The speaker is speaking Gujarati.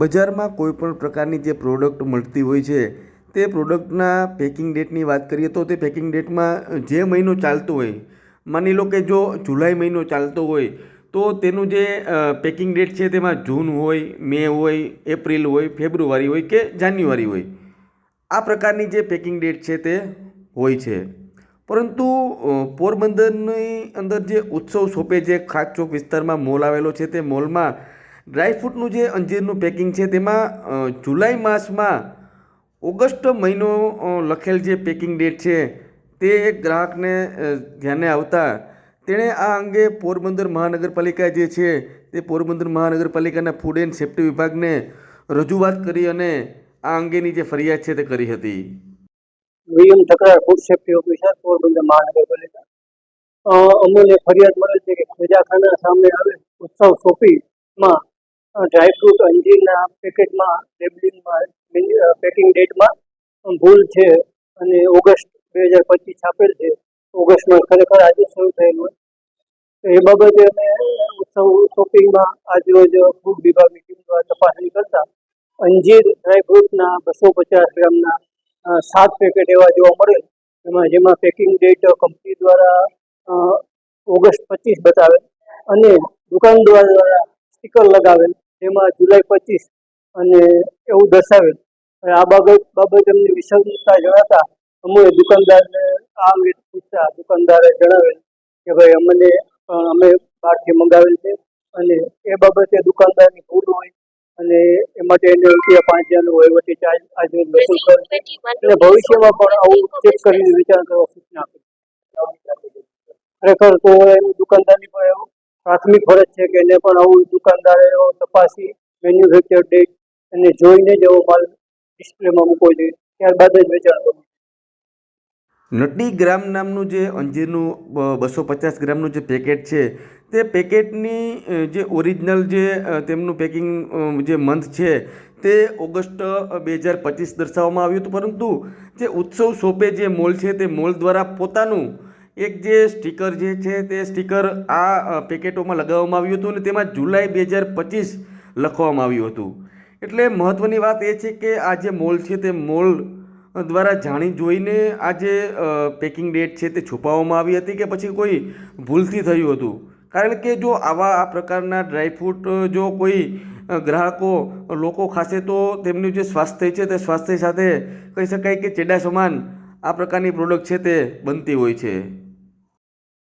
બજારમાં કોઈપણ પ્રકારની જે પ્રોડક્ટ મળતી હોય છે, તે પ્રોડક્ટના પેકિંગ ડેટની વાત કરીએ તો તે પેકિંગ ડેટમાં જે મહિનો ચાલતો હોય, માની લો કે જો જુલાઈ મહિનો ચાલતો હોય, તો તેનું જે પેકિંગ ડેટ છે તેમાં જૂન હોય, મે હોય, એપ્રિલ હોય, ફેબ્રુઆરી હોય કે જાન્યુઆરી હોય, આ પ્રકારની જે પેકિંગ ડેટ છે તે હોય છે. પરંતુ પોરબંદરની અંદર જે ઉત્સવ શોપે જે ખાસ ચોક વિસ્તારમાં મોલ આવેલો છે તે મોલમાં ડ્રાયફ્રૂટનું જે અંજીરનું પેકિંગ છે, તેમાં જુલાઈ માસમાં ઓગસ્ટ મહિનો લખેલ જે પેકિંગ ડેટ છે, તે એક ગ્રાહકને ધ્યાને આવતા તેણે આ અંગે પોરબંદર મહાનગરપાલિકા જે છે, તે પોરબંદર મહાનગરપાલિકાના ફૂડ એન્ડ સેફ્ટી વિભાગને રજૂઆત કરી અને આ અંગેની જે ફરિયાદ છે, તે કરી હતી. ફૂડ સેફ્ટી ઓફિસર પોરબંદર મહાનગરપાલિકા. અમને ફરિયાદ મળે છે કે ખોજાખાના સામે આવેલ ઉત્સવ શોપીમાં ડ્રાયફ્રૂટ અંજીરના પેકેટમાં લેબલિંગમાં પેકિંગ ડેટમાં ભૂલ છે અને ઓગસ્ટ બે હજાર પચીસ છાપેલ છે. ઓગસ્ટમાં ખરેખર આજે શરૂ થયેલું તો એ બાબતે અમે ઉત્સવ શોપિંગમાં આજરોજ ફૂડ વિભાગની ટીમ દ્વારા તપાસણી કરતા અંજીર ડ્રાયફ્રૂટના બસો પચાસ ગ્રામના સાત પેકેટ એવા જોવા મળે એમાં જેમાં પેકિંગ ડેટ કંપની દ્વારા ઓગસ્ટ પચીસ બતાવે અને દુકાનદાર દ્વારા સ્ટીકર લગાવેલ. જેમાં જુલાઈ પચીસ અને એવું દર્શાવેલ. આ બાબત બાબત એમની વિસંગતતા જણાતા અમે દુકાનદારને આ અંગે પૂછતા દુકાનદારે જણાવેલ કે ભાઈ અમને અમે બહારથી મંગાવેલ છે અને એ બાબતે દુકાનદારની ભૂલ હોય અને એ માટે એને રૂપિયા પાંચ હજારનો વહીવટી ચાર્જ આજે વસૂલ કરે અને ભવિષ્યમાં પણ આવું ચેક કરીને વિચાર કરવા સૂચના આપી ખરેખર તો એની દુકાનદારની પણ પ્રાથમિક ફરજ છે કે એને પણ આવું દુકાનદારે તપાસી મેન્યુફેક્ચર ડેટ અને જોઈને જ એવો માલ ડિસ્પ્લેમાં મૂકવો જોઈએ. ત્યારબાદ જ વેચાણ કરવું નટી ગ્રામ નામનું જે અંજીરનું બસો પચાસ ગ્રામનું જે પેકેટ છે, તે પેકેટની જે ઓરિજિનલ જે તેમનું પેકિંગ જે મંથ છે, તે ઓગસ્ટ બે હજાર પચીસ દર્શાવવામાં આવ્યું હતું. પરંતુ જે ઉત્સવ શોપે જે મોલ છે તે મોલ દ્વારા પોતાનું એક જે સ્ટીકર જે છે તે સ્ટીકર આ પેકેટોમાં લગાવવામાં આવ્યું હતું અને તેમાં જુલાઈ બે હજાર પચીસ લખવામાં આવ્યું હતું. એટલે મહત્ત્વની વાત એ છે કે આ જે મોલ છે તે મોલ દ્વારા જાણી જોઈને આ જે પેકિંગ ડેટ છે તે છુપાવવામાં આવી હતી કે પછી કોઈ ભૂલથી થયું હતું. કારણ કે જો આવા આ પ્રકારના ડ્રાયફ્રૂટ જો કોઈ ગ્રાહકો, લોકો ખાશે તો તેમનું જે સ્વાસ્થ્ય છે તે સ્વાસ્થ્ય સાથે કહી શકાય કે ચેડા સમાન આ પ્રકારની પ્રોડક્ટ છે તે બનતી હોય છે.